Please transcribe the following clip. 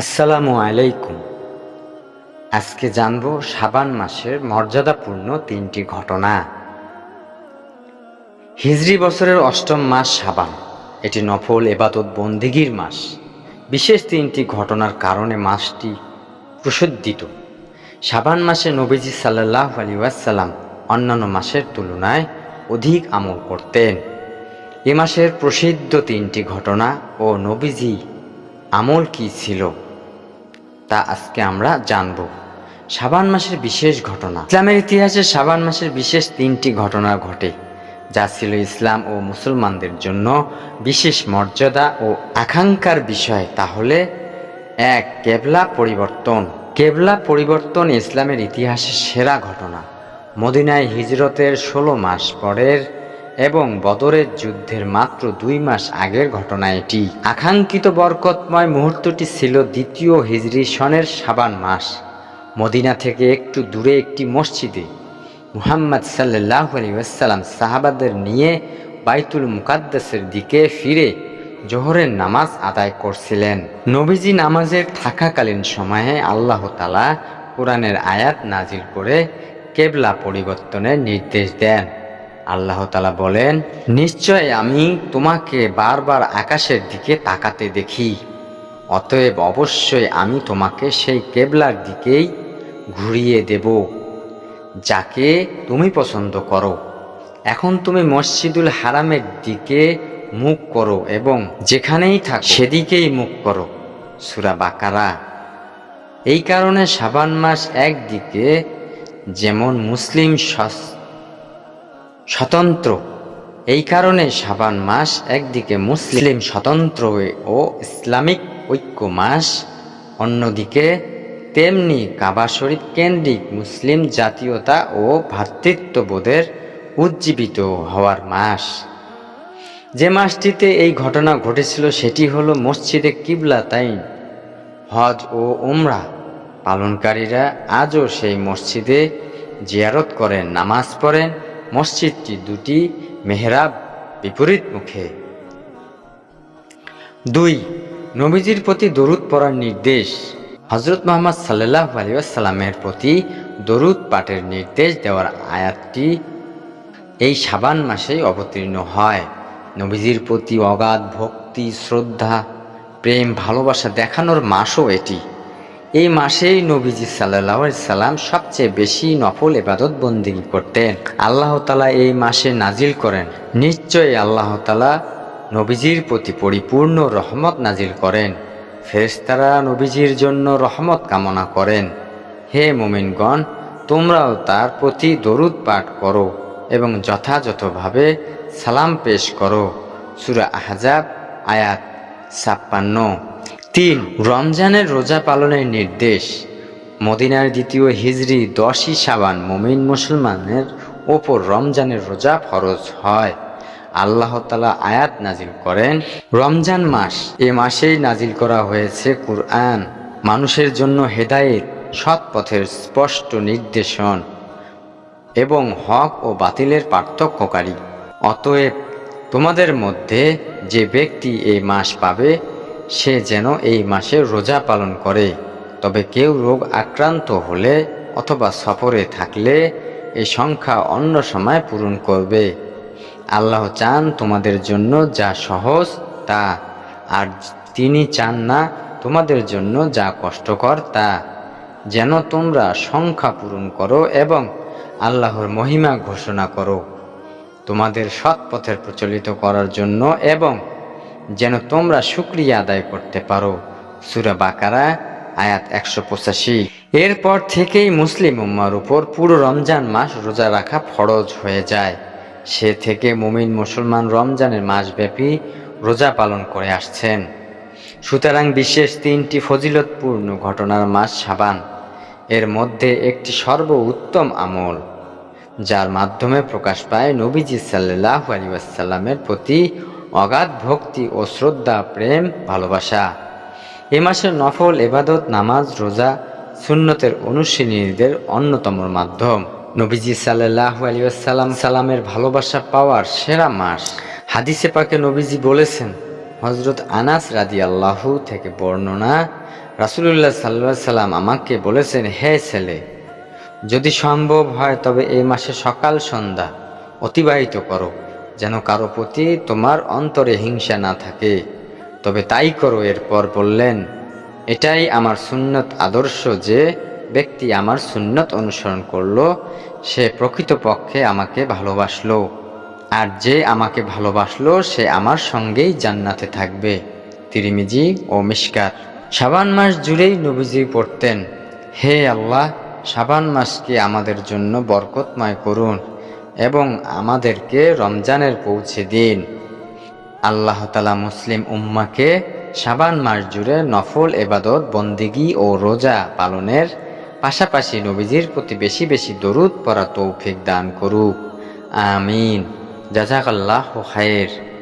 আসসালামু আলাইকুম। আজকে জানব সাবান মাসের মর্যাদাপূর্ণ তিনটি ঘটনা। হিজরি বছরের অষ্টম মাস সাবান এটি নফল এবাদত বন্দিগির মাস। বিশেষ তিনটি ঘটনার কারণে মাসটি প্রসিদ্ধিত। সাবান মাসে নবীজি সাল্লাহ আলী ওয়াসাল্লাম অন্যান্য মাসের তুলনায় অধিক আমল করতেন। এ মাসের প্রসিদ্ধ তিনটি ঘটনা ও নবীজি আমল কি ছিল? তা আজকে আমরা জানব। শাবান মাসের বিশেষ ঘটনা। ইসলামের ইতিহাসে শাবান মাসের বিশেষ তিনটি ঘটনা ঘটে, যা ছিল ইসলাম ও মুসলমানদের জন্য বিশেষ মর্যাদা ও আকাঙ্ক্ষার বিষয়। তাহলে এক, কেবলা পরিবর্তন। কেবলা পরিবর্তন ইসলামের ইতিহাসে সেরা ঘটনা। মদিনায় হিজরতের ষোলো মাস পরের এবং বদরের যুদ্ধের মাত্র দুই মাস আগের ঘটনা এটি। আকাঙ্ক্ষিত বরকতময় মুহূর্তটি ছিল দ্বিতীয় হিজরি সনের সাবান মাস। মদিনা থেকে একটু দূরে একটি মসজিদে মুহাম্মদ সাল্লাহ আলী ওয়াসাল্লাম সাহাবাদের নিয়ে বাইতুল মুকাদ্দাসের দিকে ফিরে জোহরের নামাজ আদায় করছিলেন। নবীজি নামাজের থাকাকালীন সময়ে আল্লাহ তালা কোরআনের আয়াত নাজিল করে কেবলা পরিবর্তনের নির্দেশ দেন। আল্লাহ তালা বলেন, নিশ্চয় আমি তোমাকে বারবার আকাশের দিকে তাকাতে দেখি। অতএব অবশ্যই আমি তোমাকে সেই কেবলার দিকেই ঘুরিয়ে দেব, যাকে তুমি পছন্দ করো। এখন তুমি মসজিদুল হারামের দিকে মুখ করো এবং যেখানেই থাক সেদিকেই মুখ করো। সুরা বাকারা। এই কারণে সাবান মাস একদিকে যেমন মুসলিম স্বতন্ত্র। এই কারণে শাবান মাস একদিকে মুসলিম স্বতন্ত্র ও ইসলামিক ঐক্য মাস, অন্যদিকে তেমনি কাবা শরীফ কেন্দ্রিক মুসলিম জাতীয়তা ও ভ্রাতৃত্ববোধের উজ্জীবিত হওয়ার মাস। যে মাসটিতে এই ঘটনা ঘটেছিল সেটি হলো মসজিদে কিবলা তাই হজ ও উমরা। পালনকারীরা আজও সেই মসজিদে জিয়ারত করেন নামাজ পড়েন মসজিদটি দুটি মেহরাব বিপরীত মুখে। দুই, নবীজির প্রতি দরুদ পড়ার নির্দেশ। হজরত মোহাম্মদ সাল্লাহ আলিয়াল্লামের প্রতি দরুদ পাঠের নির্দেশ দেওয়ার আয়াতটি এই সাবান মাসেই অবতীর্ণ হয়। নবীজির প্রতি অগাধ ভক্তি, শ্রদ্ধা, প্রেম, ভালোবাসা দেখানোর মাসও এটি। এই মাসেই নবীজি সাল্লাহ সাল্লাম সবচেয়ে বেশি নফল এবাদত বন্দিগি করতেন। আল্লাহ তালা এই মাসে নাজিল করেন। নিশ্চয়ই আল্লাহ তালা নবীজির প্রতি পরিপূর্ণ রহমত নাজিল করেন। ফেরেশতারা নবীজির জন্য রহমত কামনা করেন। হে মোমিনগণ, তোমরাও তার প্রতি দরুদ পাঠ করো এবং যথাযথভাবে সালাম পেশ করো। সুরা আহজাব, আয়াত ছাপ্পান্ন। তিন, রমজানের রোজা পালনের নির্দেশ। মদিনার দ্বিতীয় হিজরি দশই সাবান মমিন মুসলমানের ওপর রমজানের রোজা ফরজ হয়। আল্লাহ তালা আয়াত নাজিল করেন, রমজান মাস, এ মাসেই নাজিল করা হয়েছে কুরআন। মানুষের জন্য হেদায়েত, সৎ পথের স্পষ্ট নির্দেশন এবং হক ও বাতিলের পার্থক্যকারী। অতএব তোমাদের মধ্যে যে ব্যক্তি এই মাস পাবে সে যেন এই মাসে রোজা পালন করে। তবে কেউ রোগ আক্রান্ত হলে অথবা সফরে থাকলে এই সংখ্যা অন্য সময় পূরণ করবে। আল্লাহ চান তোমাদের জন্য যা সহজ তা, আর তিনি চান না তোমাদের জন্য যা কষ্টকর তা। যেন তোমরা সংখ্যা পূরণ করো এবং আল্লাহর মহিমা ঘোষণা করো। তোমাদের সৎ পথের প্রচলিত করার জন্য এবং যেন তোমরা শুক্রিয়া আদায় করতে পারো। সুরা বাকারা, আয়াত একশো পঁচাশি। এরপর থেকেই মুসলিম উম্মার উপর পুরো রমজান মাস রোজা রাখা ফরজ হয়ে যায়। সে থেকে মুমিন মুসলমান রমজানের মাসব্যাপী রোজা পালন করে আসছেন। সুতরাং বিশেষ তিনটি ফজিলতপূর্ণ ঘটনার মাস সাবান। এর মধ্যে একটি সর্ব উত্তম আমল, যার মাধ্যমে প্রকাশ পায় নবীজি সাল্লাহ আলিবাসাল্লামের প্রতি অগাধ ভক্তি ও শ্রদ্ধা, প্রেম, ভালোবাসা। এ মাসের নফল, এবাদত, নামাজ, রোজা, সুন্নতের অনুশীলনীদের অন্যতম মাধ্যম। নবীজি সাল্লাহ আলিয়াল্লাম সালামের ভালোবাসা পাওয়ার সেরা মাস। হাদিসে পাকে নবীজি বলেছেন হজরত আনাস রাদি আল্লাহু থেকে বর্ণনা, রাসুলুল্লাহ সাল্লা সাল্লাম আমাকে বলেছেন, হে ছেলে, যদি সম্ভব হয় তবে এই মাসে সকাল সন্ধ্যা অতিবাহিত করো। যেন কারও প্রতি তোমার অন্তরে হিংসা না থাকে। তবে তাই করো, এরপর বললেন, এটাই আমার সুন্নত আদর্শ যে ব্যক্তি আমার সুন্নত অনুসরণ করল, সে প্রকৃতপক্ষে আমাকে ভালোবাসলো। আর যে আমাকে ভালোবাসলো, সে আমার সঙ্গেই জান্নাতে থাকবে। তিরিমিজি ও মিশকাত। শাবান মাস জুড়েই নবীজি পড়তেন, হে আল্লাহ সাবান মাসকে আমাদের জন্য বরকতময় করুন। এবং আমাদেরকে রমজানের পৌঁছে দিন। আল্লাহ তালা মুসলিম উম্মাকে সাবান মাস জুড়ে নফল, এবাদত, বন্দিগি ও রোজা পালনের পাশাপাশি নবীজির প্রতি বেশি বেশি দরুদ পড়া তৌফিক দান করুক। আমিন। জাজাকাল্লাহ খায়ের